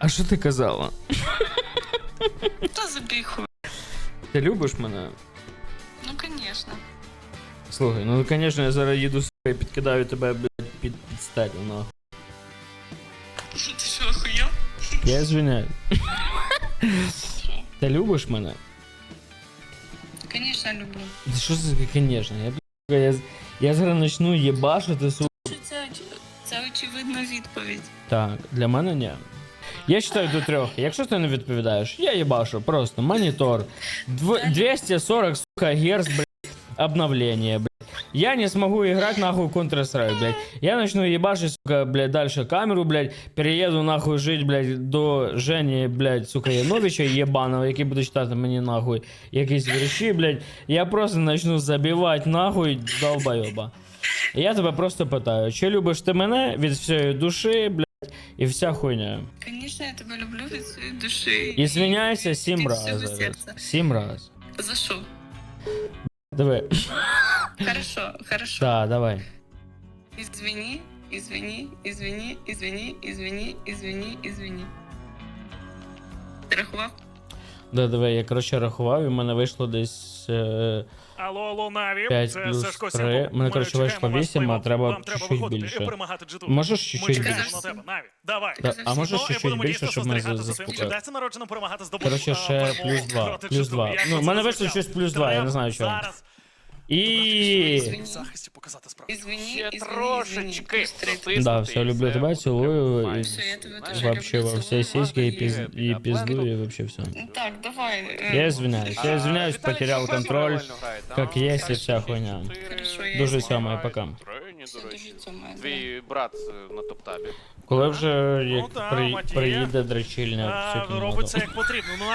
А що ти казала? Та забій хуй. Ти любиш мене? Ну, конечно. Слухай, ну звісно, я зараз їду сука, і підкидаю тебе блядь, під, під стелю, нахуй. Ти що, охуєв? Я звиняю. Ти любиш мене? Конечно, люблю. Ти Що це таке, конечно? Я, блядь, я, з- я зараз почну їбашити, сука. Що це, оч- це очевидна відповідь. Так, для мене ні. Я считаю до трьох. Якщо ти не відповідаєш, я їбашу просто монітор. Дв- 240, сука, герц, блядь, обновление, блядь. Я не смогу играть нахуй Counter-Strike, блядь. Я начну ебашить, сука, блядь, дальше камеру, блядь, перееду нахуй жить, блядь, до Жені, блядь, сука, Яновича єбаного, який буде читати мені нахуй якісь вірші, блядь. Я просто начну забивати нахуй долбойоба. Я тебе просто питаю, чи любиш ти мене від всієї душі, блядь, і вся хуйня? Конечно, я тебе люблю від своєї душі. І звиняйся сім від раз. всього зараз. серця. Сім раз. За що? Диви. Хорошо, хорошо. Так, давай. Извини, извини, извини, извини, извини, извини, извини. Ти рахував? Да, давай, я коротше рахував, і в мене вийшло десь. Е... Алло, алло, Наві, 5 це плюс Сашко 3. Сімпл. Мене, коротше, вийшло вас 8, а треба чуть-чуть більше. Можеш чуть-чуть більше? на тебе, Наві, давай. Да, а можеш Ну, чуть-чуть більше, щоб ми за- за своїм заспокоїли. чудесно народженим перемагати здобути. Коротше, ще плюс 2. Плюс 2. Ну, в мене вийшло щось плюс 2, я не знаю чого. Зараз І. в захисті показати справу. Извини, Ще извини, извини. трошечки. Плюс три. затиснути, Да, все, і люблю все тебе, буде цілую, і нормально. Все, я тебе Знаєш, дуже Вообще во люблю, все цілую. сиськи і, піз... Біля і пизду, Бленду. і вообще все. Ну Так, давай. э, Я извиняюсь, я А, извиняюсь, Віталій потерял також контроль. нормально грає, да? как есть, Так, і вся шість, хуйня. чотири, Хорошо, я Дуже извиняюсь. сьомий, грає. пока. Тройні, Все, до речі. дуже цьомаю. Твій брат е, на топ-табі. Коли вже як да, при... Матія. приїде дрочильня А, в цю кімнату? Робить це як потрібно. Ну а